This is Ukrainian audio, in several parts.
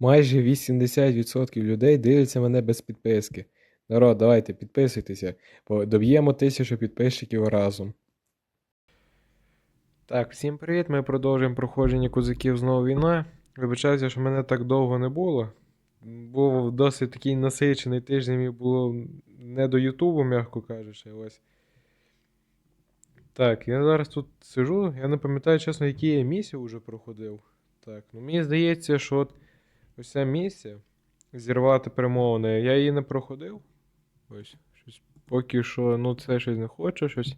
Майже 80% людей дивляться мене без підписки. Народ, давайте підписуйтеся, бо доб'ємо тисячу підписчиків разом. Так, всім привіт. Ми продовжуємо проходження козаків знову війна. Вибачаюся, що мене так довго не було. Був досить такий насичений тиждень і було не до Ютубу, м'яко кажучи. Ось. Так, я зараз тут сижу, я не пам'ятаю, чесно, які я місії вже проходив. Так, ну мені здається, що от ось ця місія зірвати перемовини, я її не проходив. Ось, щось поки що, ну це щось не хочу, щось.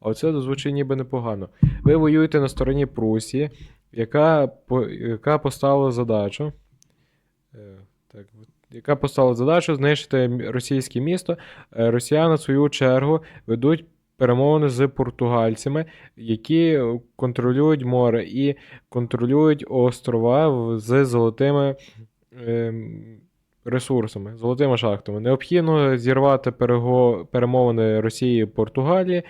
А оце звучить ніби непогано. Ви воюєте на стороні Прусії, яка, по- яка поставила задачу. е, Так, яка поставила задачу знищити російське місто. Е, Росіяни, в свою чергу, ведуть перемовини з португальцями, які контролюють море і контролюють острова з золотими ем, ресурсами, золотими шахтами. Необхідно зірвати перемовини Росії і Португалії,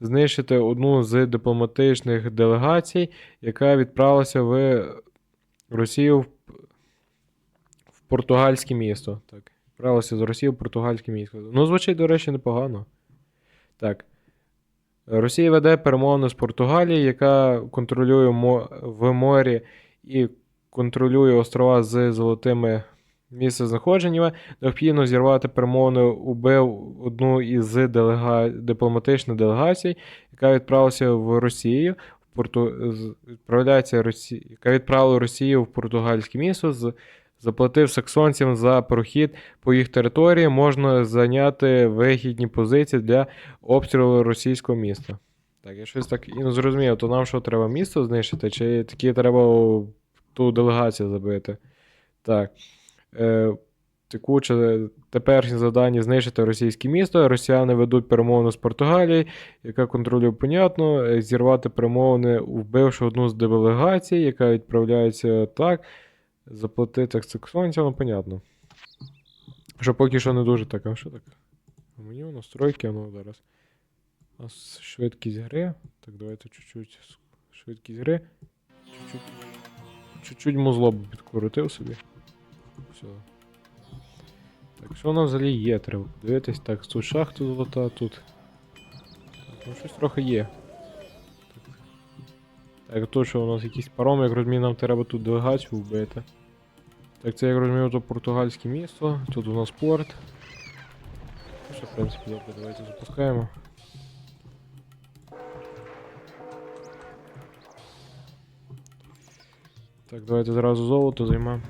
знищити одну з дипломатичних делегацій, яка відправилася в Росію в португальське місто. Так, відправилася з Росії в португальське місто. Ну, звучить, до речі, непогано. Так. Росія веде перемовини з Португалії, яка контролює в морі і контролює острова з золотими місцезнаходженнями. Необхідно зірвати перемовини, убив одну із делега... дипломатичних делегацій, яка відправилася в Росію. Порту... Росі... яка відправила Росію в португальське місто, з... заплатив саксонцям за прохід по їх території, можна зайняти вигідні позиції для обстрілу російського міста. Так, я щось так і не зрозумів, то нам що треба місто знищити, чи такі треба ту делегацію забити? Так. Е, текуче теперішнє завдання знищити російське місто. Росіяни ведуть перемовини з Португалії, яка контролює, понятно, е, зірвати перемовини, вбивши одну з делегацій, яка відправляється так. Заплатити саксонцям, ну, понятно. Що поки що не дуже так. А що так? Меню, настройки, ну зараз. У нас швидкість гри. Так, давайте чуть-чуть швидкість гри. Чуть-чуть. Музло підкрутив собі. Все. Так, що у нас взагалі є? Треба подивитись. Так, тут шахта золота, тут. Так, ну щось трохи є. Так, то що у нас якийсь паром, як розумію, нам треба тут делегацію вбити. Так, це як розумію, то португальське місто. Тут у нас порт. Ну, що, в принципі, добре, давайте запускаємо. Так, давайте зразу золото займемо.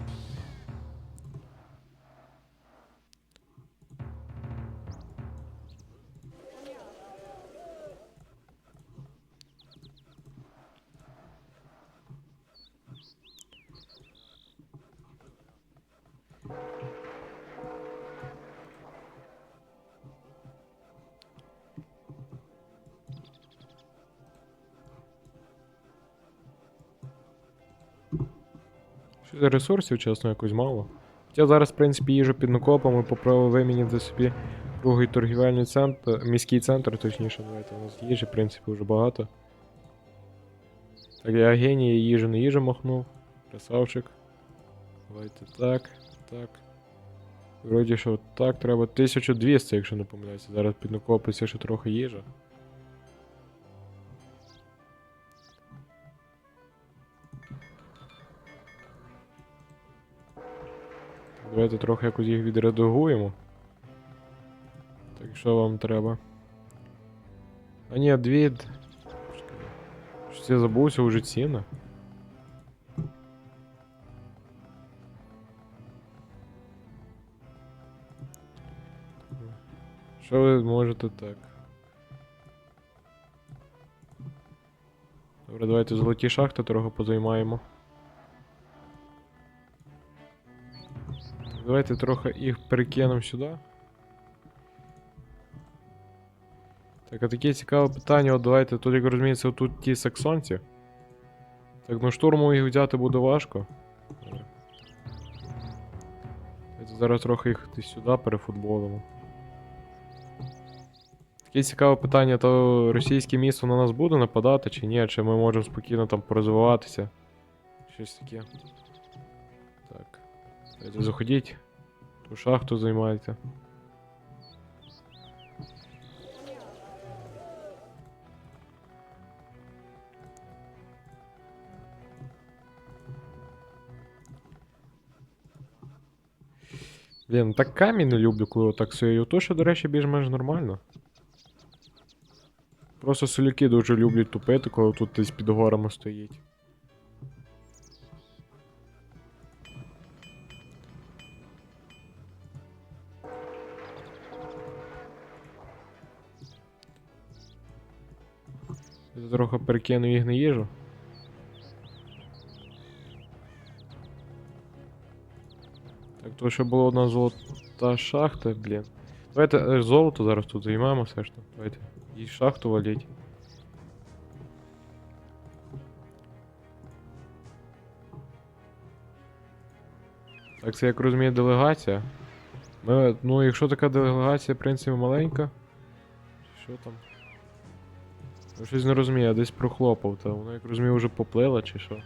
Ресурсів, чесно, якось мало. Хоча зараз, в принципі, їжу під накопами, попробую вимінити собі другий торгівельний центр, міський центр, точніше, давайте у нас їжі, в принципі, вже багато. Так, я геній, їжу на їжу махнув. Красавчик. Давайте так, так. Вроді, що так, треба 1200, якщо не помиляюся. Зараз піднакопиться ще трохи їжа. Давайте трохи якось їх відредагуємо. Так, що вам треба? А ні, дві. Щось я забувся вже ціна. Що ви можете так? Добре, давайте золоті шахти трохи позаймаємо. Давайте трохи їх перекинемо сюди. Так, а таке цікаве питання, от давайте, тут, як розуміється, тут ті саксонці. Так, ну штурмом їх взяти буде важко. Давайте зараз трохи їх сюди перефутболимо. Таке цікаве питання, то російське місто на нас буде нападати чи ні, чи ми можемо спокійно там порозвиватися. Щось таке. Так. Заходіть. Ту шахту займайте. Блін, так камінь не люблю, коли отак сою. То, що, до речі, більш-менш нормально. Просто солюки дуже люблять тупити, коли тут десь під горами стоїть. Трохи перекину їх на їжу. Так, то ще була одна золота шахта, блін. Давайте е, золото зараз тут займемо все ж. Давайте. І шахту валіть. Так, це як розумію делегація. Ми, ну, якщо така делегація, в принципі, маленька. Що там? Я щось не розумію, я десь прохлопав, та воно, як розумію, вже поплило чи що.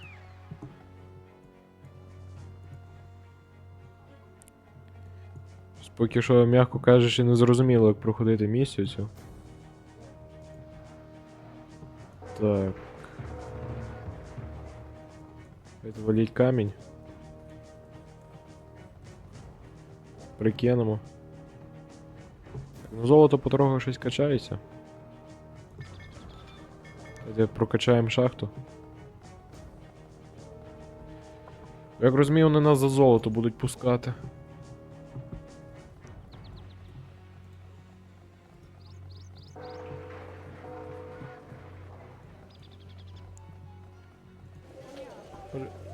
Поки що, м'яко кажучи, не зрозуміло, як проходити місію цю. Так. Валіть камінь. Прикинемо. Так, ну золото потроху щось качається. Давайте прокачаємо шахту. Як розумію, вони нас за золото будуть пускати.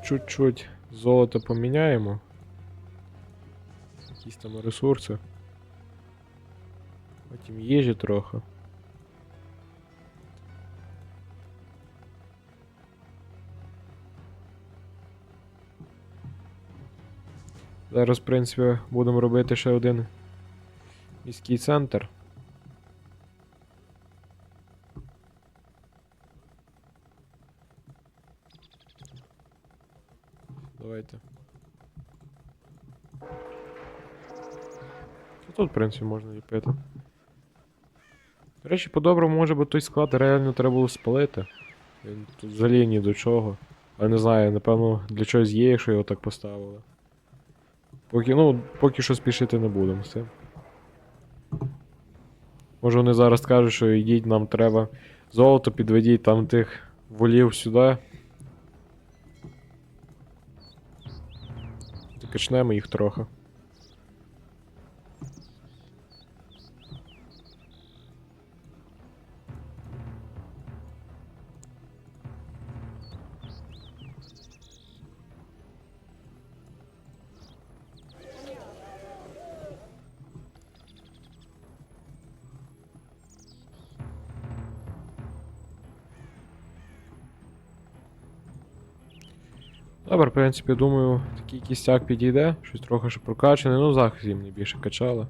Чуть-чуть золото поміняємо. Якісь там ресурси. Потім їжі трохи. Зараз, в принципі, будемо робити ще один міський центр. Давайте. Та Тут, в принципі, можна ліпити. До речі, по-доброму, може би той склад реально треба було спалити. Він тут взагалі ні до чого. Але не знаю, напевно, для чогось є, якщо його так поставили. Поки, ну, поки що спішити не будемо цим. Може вони зараз кажуть, що йдіть, нам треба золото, підведіть там тих волів сюди. Качнемо їх трохи. Добре, в принципі, думаю, такий кістяк підійде, щось трохи ще прокачане, ну захист їм не більше качали.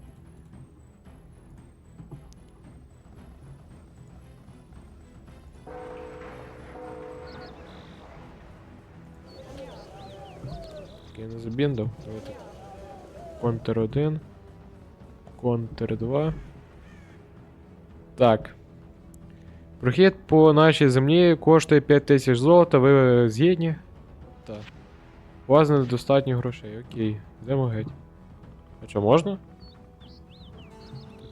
Окей, не забіндав. Давайте. Контр 1. Контр 2. Так. Прохід по нашій землі коштує 5000 золота, ви згідні? Так. У вас недостатньо грошей, окей. Йдемо геть. А що, можна?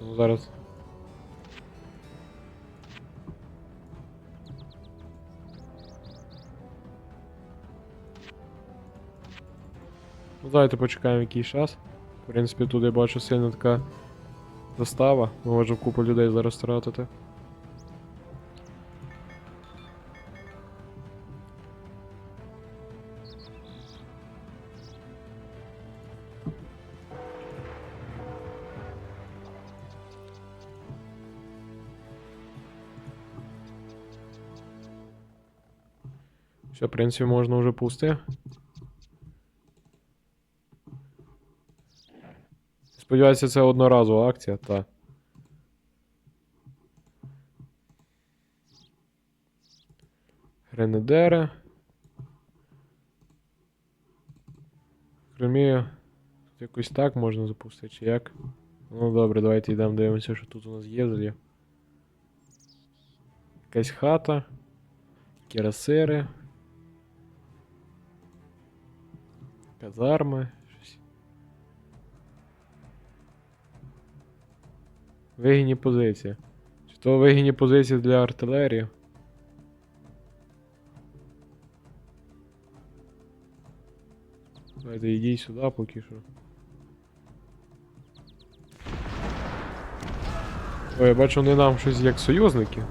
Ну зараз. Ну давайте почекаємо якийсь час. В принципі, тут я бачу сильно така застава. Ми можемо купу людей зараз тратити. Все, в принципі, можна вже пусти. Сподіваюся, це одноразова акція, та. Гренадери. Кремі Якось так можна запустити, чи як? Ну добре, давайте йдемо дивимося, що тут у нас є взагалі. Якась хата. Кірасири. Казарми. Вигідні позиції. Чи то вигідні позиції для артилерії? Давайте йдіть сюди поки що. Ой, я бачу, вони нам щось як союзники.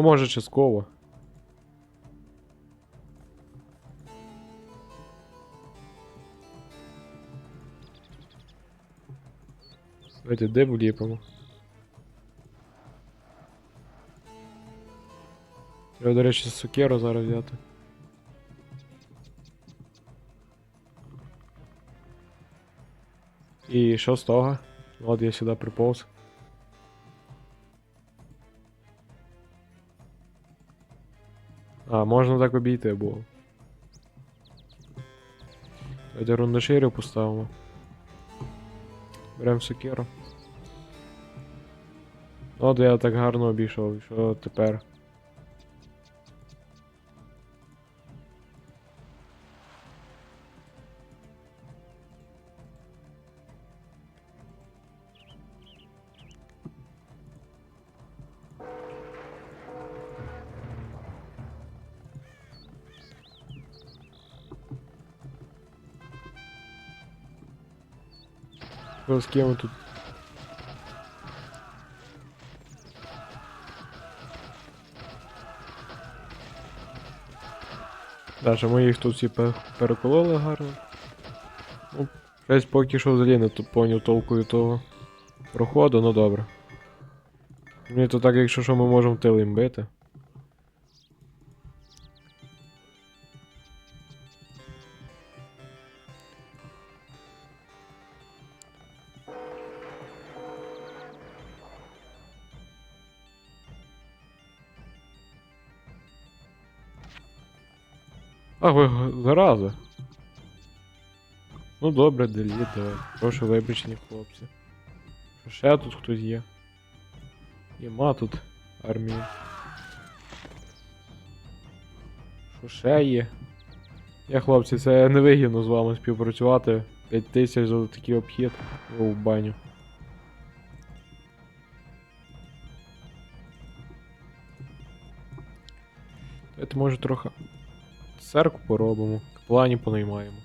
Ну, може, частково. Давайте де вліпимо. Треба, до речі, сукеру зараз взяти. І що з того? От я сюди приповз. А, можна так обійти було. Давайте рундаширю поставимо. Беремо сокиру. От я так гарно обійшов, що тепер? З кем тут? Даже ми їх тут всі перекололи гарно. Ну, щось поки що взагалі не ту- поняв толку від того проходу, ну добре. Мені то так, якщо що ми можемо тил їм бити. Зараза. Ну добре, деліт, давай. Прошу вибачення, хлопці. Ще тут хтось є? Нема тут армії. Що ще є? Я, хлопці, це невигідно з вами співпрацювати. 5 тисяч за такий обхід. О, в баню. Давайте може трохи церкву поробимо, плані понаймаємо.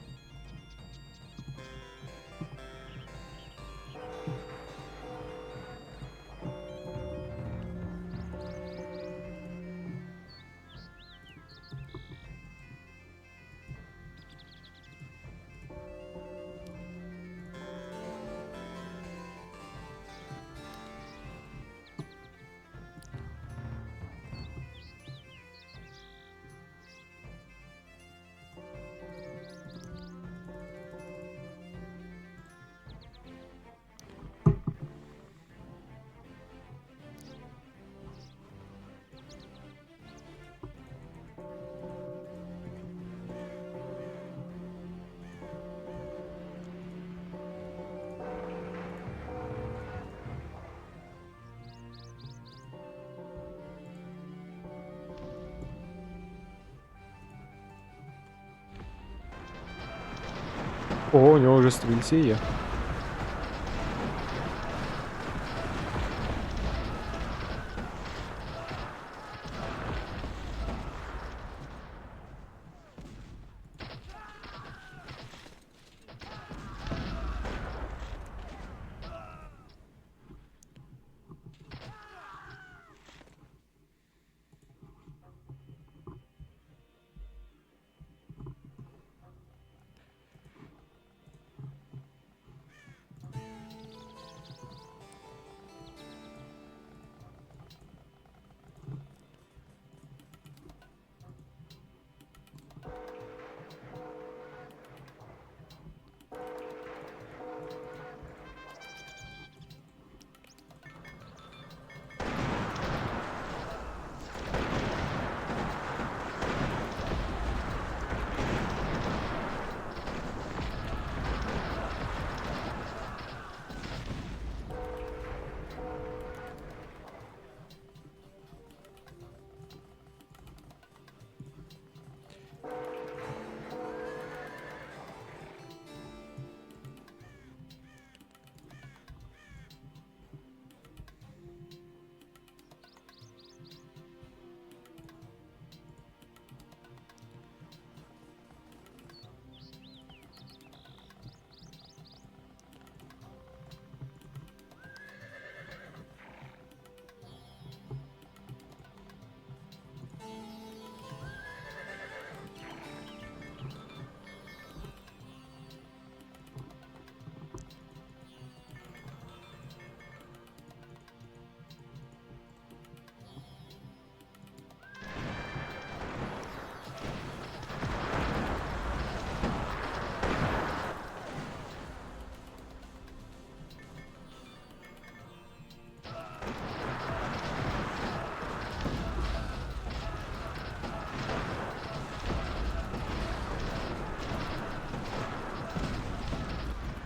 Ого, у нього вже стрільці є.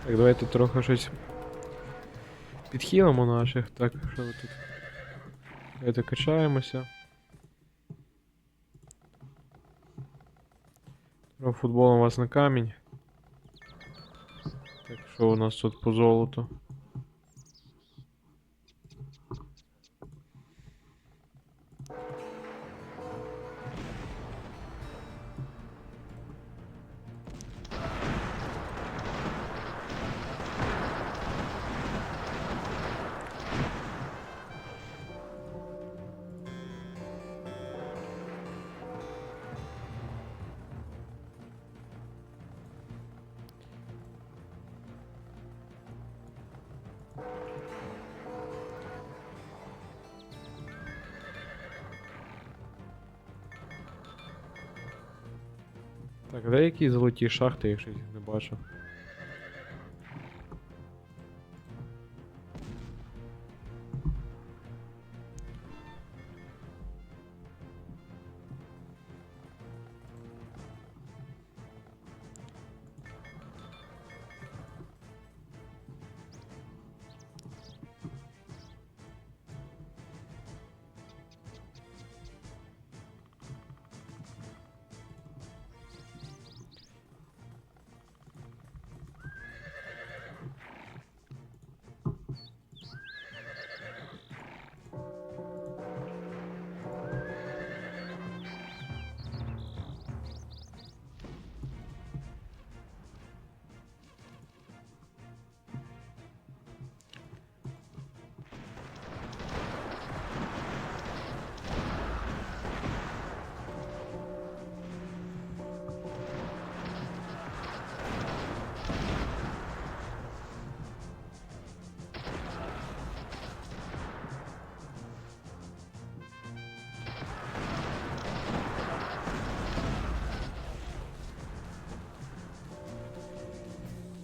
Так, давайте трохи щось підхилимо наших. Так, що ви тут? Давайте качаємося. Трохи Футболом вас на камінь. Так, що у нас тут по золоту? Так, де які золоті шахти, якщо їх не бачу.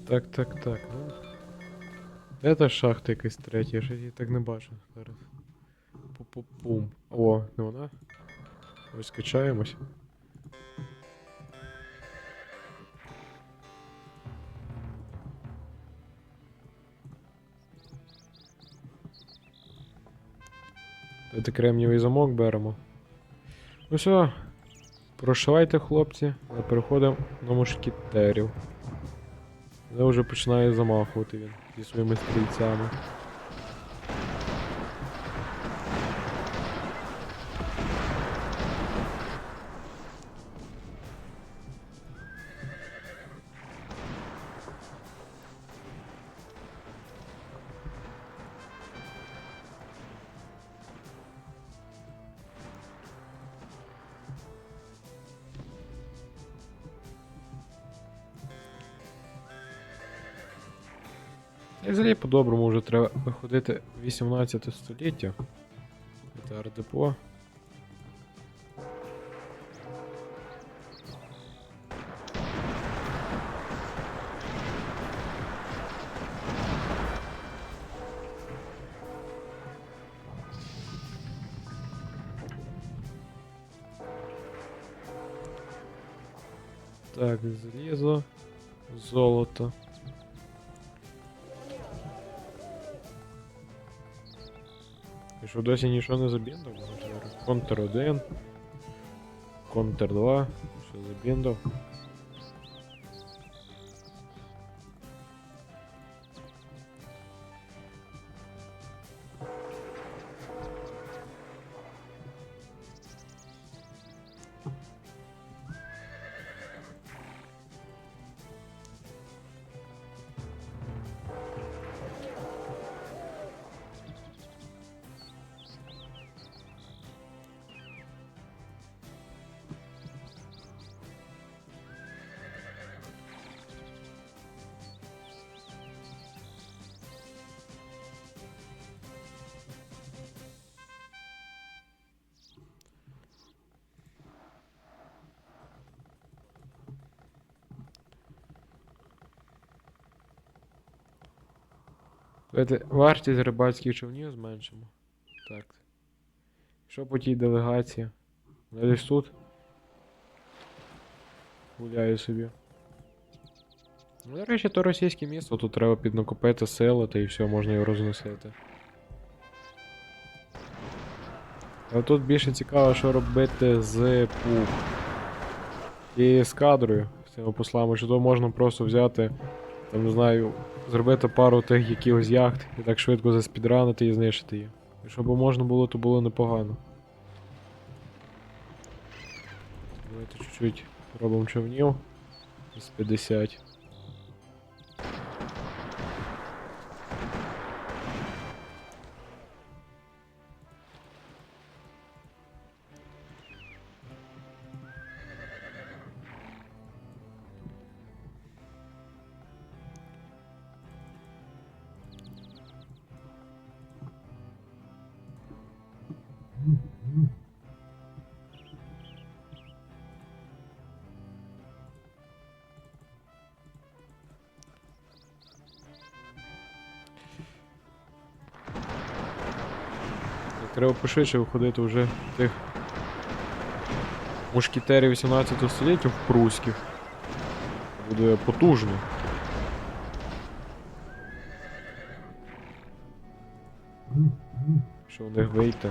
Так, так, так. Де та шахта якась третя? Я ж її так не бачу зараз. Пу-пу-пум. О, не вона? Ось качаємось. Давайте кремнівий замок беремо. Ну все. Прошивайте, хлопці, а переходимо на мушкетерів. Де вже починає замахувати він зі своїми стрільцями. По-доброму вже треба виходити в 18 століття. Це ардепо. Так, залізо, золото. Що досі нічого не забіндав? Контр 1. Контр 2. Все забіндав. Давайте вартість рибацьких човнів зменшимо. Так. Що по тій делегації? Вона десь тут. Гуляю собі. Ну, до речі, то російське місто, тут треба піднакопити сили, та і все, можна його розносити. А тут більше цікаво, що робити з пух. І з кадрою, з цими послами, що то можна просто взяти, там, не знаю, зробити пару тих якихось яхт і так швидко заспідранити і знищити її. І щоб можна було, то було непогано. Давайте чуть-чуть робимо човнів. З 50. Треба пошвидше виходити вже тих мушкетерів 18 століття в прусських. Буде потужно. Що в них вийти.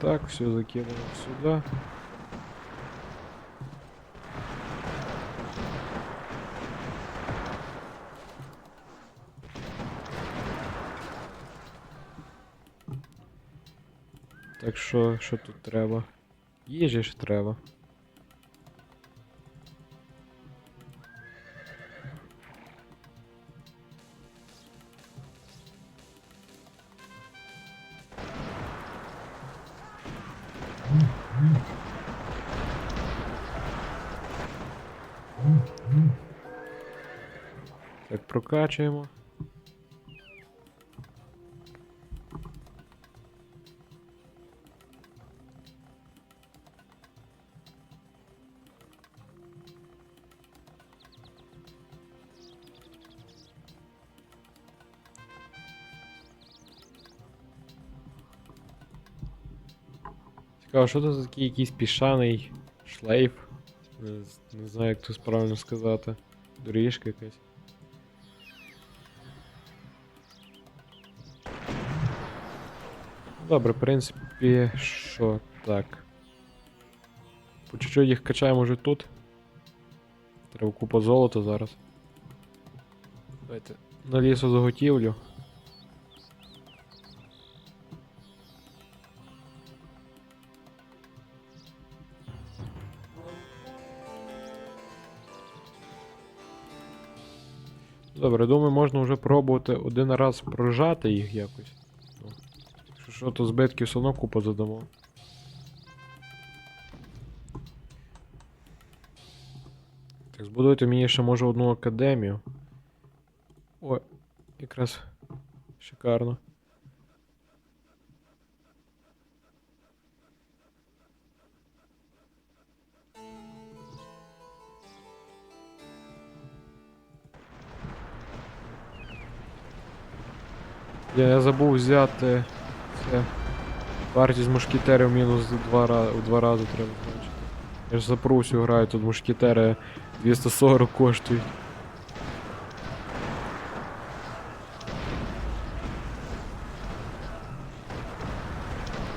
Так, все закидываем сюда. Так що, що тут треба? Їжі ж треба. прокачуємо. Цікаво, що це за такий якийсь піщаний шлейф? Не, з- не знаю, як тут правильно сказати. Доріжка якась. Добре, в принципі, що так. По чуть-чуть їх качаємо вже тут. Треба купа золота зараз. Давайте на лісозаготівлю. Добре, думаю, можна вже пробувати один раз прожати їх якось. Що, то збитків все одно купа задамо. Так, збудуйте мені ще може одну академію. О, якраз шикарно. Я, забув взяти. Вартість мушкетерів мінус два, в два рази треба бачити. Я ж за Прусію граю, тут мушкетери 240 коштують.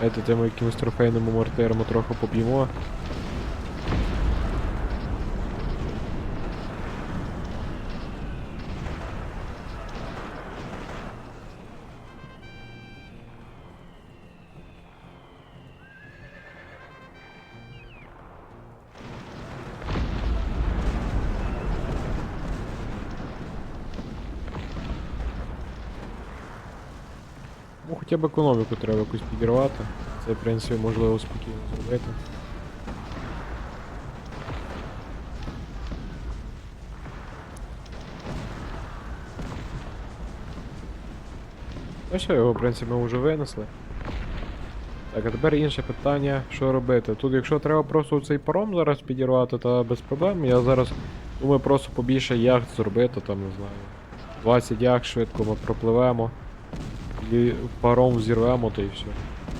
Це тими якимось трофейними мортирами трохи поб'ємо. Хоча б економіку треба якусь підірвати. Це, в принципі, можливо спокійно зробити. Ну що, його, в принципі, ми вже винесли. Так, а тепер інше питання, що робити. Тут, якщо треба просто цей паром зараз підірвати, то без проблем. Я зараз думаю просто побільше яхт зробити, там, не знаю. 20 яхт швидко ми пропливемо. Паром взірвемо, то і все.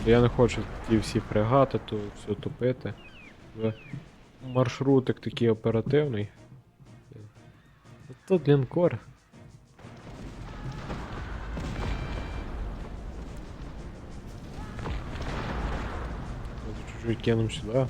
Я не хочу ті всі фрегати, то все топити. Маршрутик такий оперативний. Тут лінкор. Чуть-чуть кинем сюда.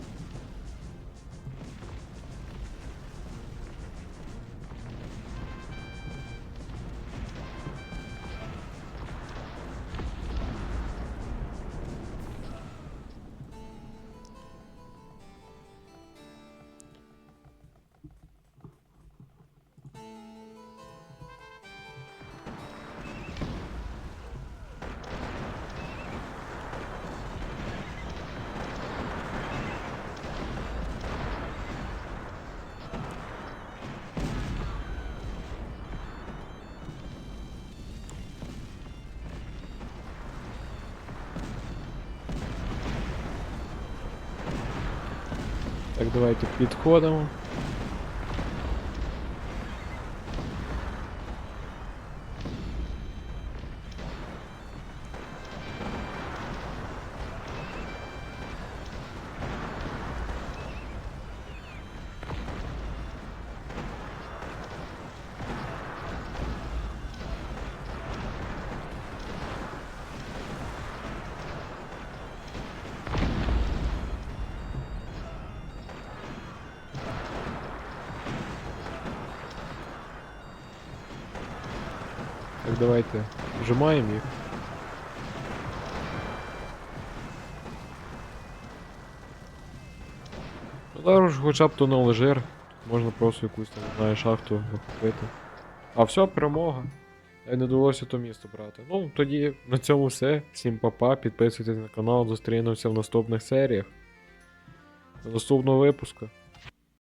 Давайте підходимо. Давайте вжимаємо їх. Ну зараз хоча б тонули жир. Можна просто якусь там, не знаю, шахту захопити. А все, перемога. Я не довелося то місто брати. Ну, тоді на цьому все. Всім па-па, підписуйтесь на канал, зустрінемося в наступних серіях. До наступного випуску.